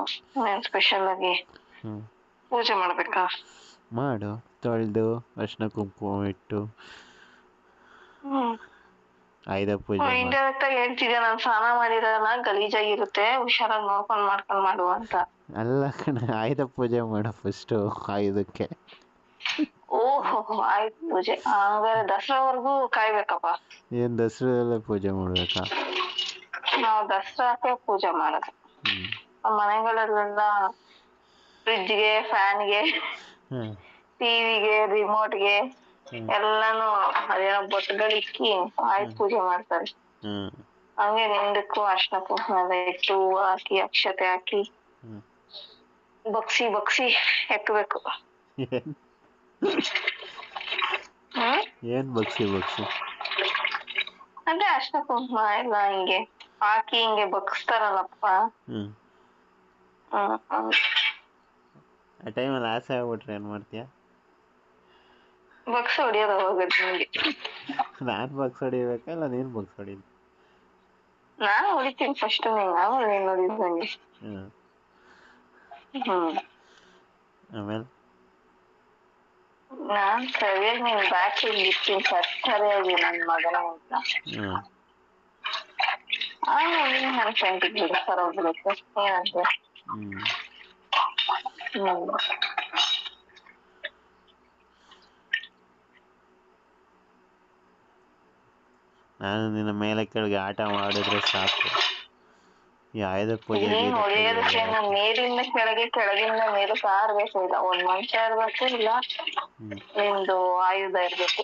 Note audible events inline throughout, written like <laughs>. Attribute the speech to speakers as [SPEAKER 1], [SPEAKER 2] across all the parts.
[SPEAKER 1] ಆಯ್ತು ಏನ್ ಸ್ಪೆಷಲ್ ಆಗಿ
[SPEAKER 2] ಹ್ಞೂ
[SPEAKER 1] ಪೂಜೆ ಮಾಡ್ಬೇಕಾ?
[SPEAKER 2] ಮಾಡು. ತೊಳೆದು ಅರ್ಶಿನ ಕುಂಕುಮ ಇಟ್ಟು.
[SPEAKER 1] ಹ್ಮ್.
[SPEAKER 2] ಆಯುಧ ಪೂಜೆ ಮಾಡಿ.
[SPEAKER 1] ಇಂಡೈರೆಕ್ಟ್ ಆಗಿ ಹೇಳ್ತಿದ್ಯಾ? ನಾನ್ ಸ್ನಾನ ಮಾಡಿರಲ್ಲ ಗಲೀಜಾಗಿರುತ್ತೆ. ಹುಷಾರಾಗಿ ನೋಡ್ಕೊಂಡ್ ಮಾಡ್ಕೊಂಡ್ ಮಾಡು ಅಂತ.
[SPEAKER 2] ಅಲ್ಲ ಕಣ ಆಯುಧ ಪೂಜೆ ಮಾಡು ಫಸ್ಟು ಆಯುಧಕ್ಕೆ.
[SPEAKER 1] ಓಹೋ ಆಯ್ತು ಪೂಜೆ. ಹಂಗಾರೆ ದಸರಾವರೆಗೂ ಕಾಯ್ಬೇಕಪ್ಪ.
[SPEAKER 2] ಏನು ದಸರಾದಲ್ಲೇ ಪೂಜೆ ಮಾಡಬೇಕಾ?
[SPEAKER 1] ನಾವು ದಸರಾಕ್ಕೆ ಪೂಜೆ ಮಾಡೋದು. ನಮ್ಮ ಮನೆಗಳಲ್ಲೆಲ್ಲ ಫ್ರಿಡ್ಜ್ಗೆ ಫ್ಯಾನ್ಗೆ ಟಿವಿಗೆ ರಿಮೋಟ್ಗೆ. ಎಲ್ಲಾನು ಅದೇನೋ ಬೊಟ್ಟಗಳಿಕ್ಕಿ ಆಯುಧ ಪೂಜೆ ಮಾಡ್ತಾರೆ. ಹಂಗೆ ನಿಂದಕ್ಕೂ ಅರ್ಶನ ಕುಂಕುಮ ಇಟ್ಟು ಹೂವು ಹಾಕಿ ಅಕ್ಷತೆ ಹಾಕಿ ಬಗ್ಸಿ ಬಗ್ಸಿ ಎತ್ತಬೇಕು
[SPEAKER 2] ಏನು? ಬಗ್ಸಿ ಬಗ್ಸಿ
[SPEAKER 1] ಅಂದ್ರೆ ಅರ್ಶನ ಕುಂಕುಮ ಎಲ್ಲ ಹಿಂಗೆ ಹಾಕಿ ಹಿಂಗೆ ಬಗ್ಸ್ತಾರಲ್ಲಪ್ಪ.
[SPEAKER 2] ಆ ಟೈಮಲ್ಲಿ ಆಸೆ ಆಗ್ಬಿಟ್ರೆ ಏನು ಮಾಡ್ತೀಯ?
[SPEAKER 1] ಬಗ್ಸಿ ಹೊಡಿಯೋದು ಹೋಗುತ್ತೆ ನನಗೆ
[SPEAKER 2] ನಾನು ಬಗ್ಸ್ ಹೊಡಿಬೇಕಾ ಇಲ್ಲ ನೀನು ಬಗ್ಸ್ ಹೊಡೀನಿ
[SPEAKER 1] ನಾನು ಹೊಡಿತೀನಿ ಫಸ್ಟ್ ನೀನು ಆಮೇಲೆ ನೀನು ನೋಡಿದ್ ನನಗೆ
[SPEAKER 2] ಆಮೇಲೆ?
[SPEAKER 1] ನಾನ್ ಸರಿಯಾಗಿ ನಿನ್ ಬ್ಯಾಕ್ ಇರ್ತೀನಿ. ಸರಿಯಾಗಿ ನನ್ ಮಗನ ಅಂತ. ಆಮೇಲೆ ನನ್ನ ನನ್ ಫ್ರೆಂಡಿಗೆ ಬಿಡ್ತಾರ ಹೋಗ್ಬಿಡುತ್ತೆ ಏನಂತ
[SPEAKER 2] ನಾನು ನಿನ್ನ ಮೇಲೆ ಕೆಳಗೆ ಆಟ ಮಾಡಿದ್ರೆ ಸಾಕು. ಆಯುಧ ಪೂಜೆ
[SPEAKER 1] ನೀನ್ ಹೊಡೆಯೋದಕ್ಕೆ ನಮ್ ಮೇಲಿಂದ ಕೆಳಗೆ ಕೆಳಗಿಂದ ಮೇಲೆ ಸಾರ್ಬೇಕು ಇಲ್ಲ. ಒಂದ್ ಮನುಷ್ಯ ಇರ್ಬೇಕು ಇಲ್ಲ. ನಿಮ್ದು ಆಯುಧ ಇರ್ಬೇಕು.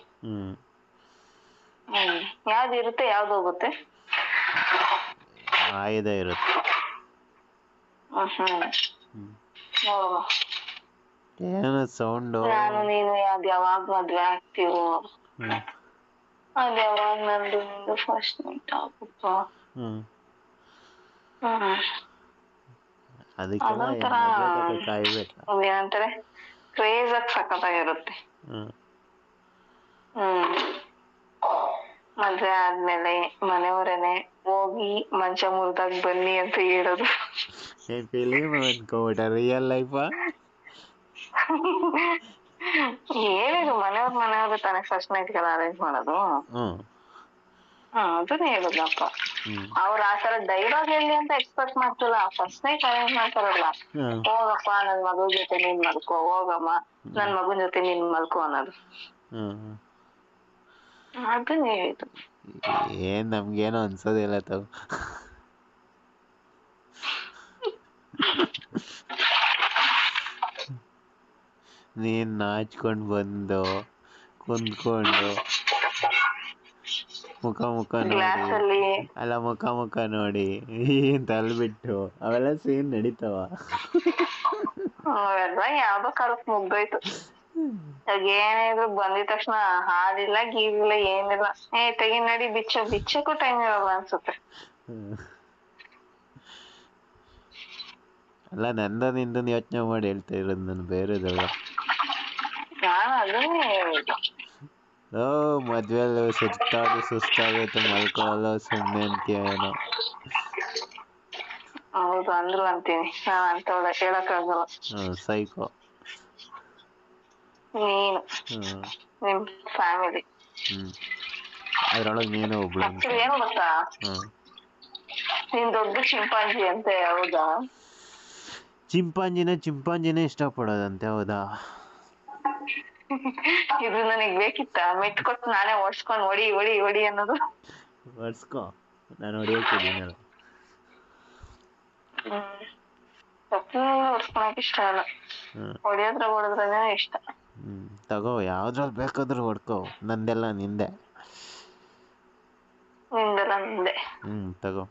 [SPEAKER 1] ಹ್ಮ್. ಯಾವ್ದು ಇರುತ್ತೆ ಯಾವ್ದು ಹೋಗುತ್ತೆ?
[SPEAKER 2] ಆಯುಧ ಇರುತ್ತೆ
[SPEAKER 1] ಹ್ಮ್ ಹ್ಮ್
[SPEAKER 2] ಹ್ಞೂ
[SPEAKER 1] ನೋಡುವ
[SPEAKER 2] ಏನೋ ಸೌಂಡ್.
[SPEAKER 1] ನಾನು ನೀನು ಯಾವ್ದು ಯಾವಾಗ ಮದ್ವೆ ಆಗ್ತೀವೋ. ಅದು ಯಾವಾಗ ನಂದು ನಿಂದು ಫಸ್ಟ್ ನೈಟ್ ಆಗುತ್ತೋ.
[SPEAKER 2] ಅದಕ್ಕೆಲ್ಲ
[SPEAKER 1] ಅದೇನಂತಾರೆ ಕ್ರೇಜ್ ಆಗಿ ಸಖತ್ತಾಗಿರುತ್ತೆ. ಹ್ಮ್. ಮದ್ವೆ ಆದ್ಮೇಲೆ ಮನೆಯವರೇನೆ ಹೋಗಿ ಮಂಚ ಮುರಿದಾಗ ಬನ್ನಿ ಅಂತ ಹೇಳೋದು
[SPEAKER 2] ಏನು ಫಿಲಿಮ್ ಅನ್ಕೋಬಿಟ್ಟ ರಿಯಲ್ ಲೈಫ್
[SPEAKER 1] ಹೇಳಿದ್ರು ಮನೆಯವ್ರ ಮನೆಯವ್ರು ತಾನೇ ಫಸ್ಟ್ ನೈಟ್ಗೆಲ್ಲ ಅರೇಂಜ್ ಮಾಡೋದು? ಅದನ್ನೇ ಹೇಳುದಪ್ಪ
[SPEAKER 2] ಹ್ಞೂ
[SPEAKER 1] ಅವ್ರ ಆತರ ಡೈಲಾಗ್ ಹೇಳಿ ಅಂತ ಎಕ್ಸ್ಪೆಕ್ಟ್ ಮಾಡ್ತಿಲ್ಲ. ಫಸ್ಟ್ ನೈಟ್ ಅರೇಂಜ್ ಮಾಡ್ತಾರಲ್ಲ. ಹೋಗಪ್ಪ ನನ್ ಮಗನ್ ಜೊತೆ ನೀನ್ ಮಲ್ಕೋ. ಹೋಗಮ್ಮ ನನ್ ಮಗನ್ ಜೊತೆ ನೀನ್ ಮಲ್ಕೋ ಅನ್ನೋದು.
[SPEAKER 2] ಅದನ್ನೇ
[SPEAKER 1] ಅದನ್ನ ಹೇಳಿದ್ದು
[SPEAKER 2] ಏನು ನಮಗೇನೋ ಅನ್ಸೋದಿಲ್ಲ ತಾವು ನೀನು ನಾಚ್ಕೊಂಡು ಬಂದು ಕುಂದ್ಕೊಂಡು ಮುಖ ಮುಖ ನೋಡಿ
[SPEAKER 1] ಅಲ್ಲಿ
[SPEAKER 2] ಮುಖ ಮುಖ ನೋಡಿ ತಲ್ಬಿಟ್ಟು ಅವೆಲ್ಲ ಸೀನ್ ನಡೀತಾವ.
[SPEAKER 1] ಯಾವ್ದೋ ಕಾಲಕ್ ಮುಗ್ದೋಯ್ತು. ಏನಿದ್ರು ಬಂದಿದ ತಕ್ಷಣ ಹಾಡಿಲ್ಲ ಗೀದಿಲ್ಲ ಏನಿಲ್ಲ. ಏ ತೆಗಿ ನಡಿ ಬಿಚ್ಚ ಬಿಚ್ಚಕ್ಕೂ ಟೈಮ್ ಇರಲ್ಲ ಅನ್ಸುತ್ತೆ.
[SPEAKER 2] ಅಲ್ಲ ನಂದ ನಿಂದನ್ ಯೋಚನೆ ಮಾಡಿ ಹೇಳ್ತಾ ಇರೋದು ನಾನು ಬೇರೆದಲ್ಲ. ಓ ಮದ್ವೆಲ್ಲ ಸುತ್ತಾಡಿ ಸುಸ್ತಾಗುತ್ತೆ ಮಲ್ಕೊಳ್ಳಲ್ಲ ಸುಮ್ಮನೆ ಅಂತೀಯ ಏನೋ.
[SPEAKER 1] ಹೌದು ಅಂದ್ರು ಅಂತೀನಿ. ನಾನು ಅಂತವಳ ಹೇಳಕ್ಕಾಗಲ್ಲ.
[SPEAKER 2] Hmm psycho.
[SPEAKER 1] ನೀನು.
[SPEAKER 2] ಹ್ಮ್.
[SPEAKER 1] ನಿಮ್ ಫ್ಯಾಮಿಲಿ.
[SPEAKER 2] ಹ್ಮ್. ಅದ್ರೊಳಗೆ ನೀನು ಒಬ್ಳು ಅಂತ.
[SPEAKER 1] ಆಕ್ಚುಲಿ ಏನು ಗೊತ್ತಾ?
[SPEAKER 2] ಹ್ಞೂ
[SPEAKER 1] ನೀನ್ ದೊಡ್ಡ ಚಿಂಪಾಂಜಿ ಅಂತೆ ಹೌದಾ?
[SPEAKER 2] ಚಿಂಪಾಂಜಿನ ಚಿಂಪಾಂಜಿನೇ ಇಷ್ಟಪಡೋದಂತೆ ಹೌದಾ? <laughs>
[SPEAKER 1] ಇದು ನನಗ್ ಬೇಕಿತ್ತ? ಮೆಟ್ಕೊಟ್ಟು ನಾನೇ ಓಡಿಸ್ಕೊಂಡ್ ಹೊಡಿ ಹೊಡಿ ಹೊಡಿ ಅನ್ನೋದು.
[SPEAKER 2] ಒರ್ಸ್ಕೋ ನಾನು ಹೊಡಿಯೋಕಿದ್ದೀನಲ್ಲ
[SPEAKER 1] ಹ್ಮ್. ತಪ್ಪು ಓಡಿಸ್ಕೊಳಕ್ ಇಷ್ಟ ಅಲ್ಲ. ಹೊಡಿಯೋದ್ರ ಹೊಡೆದ್ರೇನೆ ಇಷ್ಟ.
[SPEAKER 2] ತಗೋ ಯಾವ್ದ್ರಲ್ಲಿ ಬೇಕಾದ್ರೂ ಹೊಡ್ಕೋ. ನಂದೆಲ್ಲ ನಿಂದೆ.
[SPEAKER 1] ನಿಂದೆಲ್ಲ ನಿಂದೆ.
[SPEAKER 2] ಹ್ಞೂ ತಗೋ.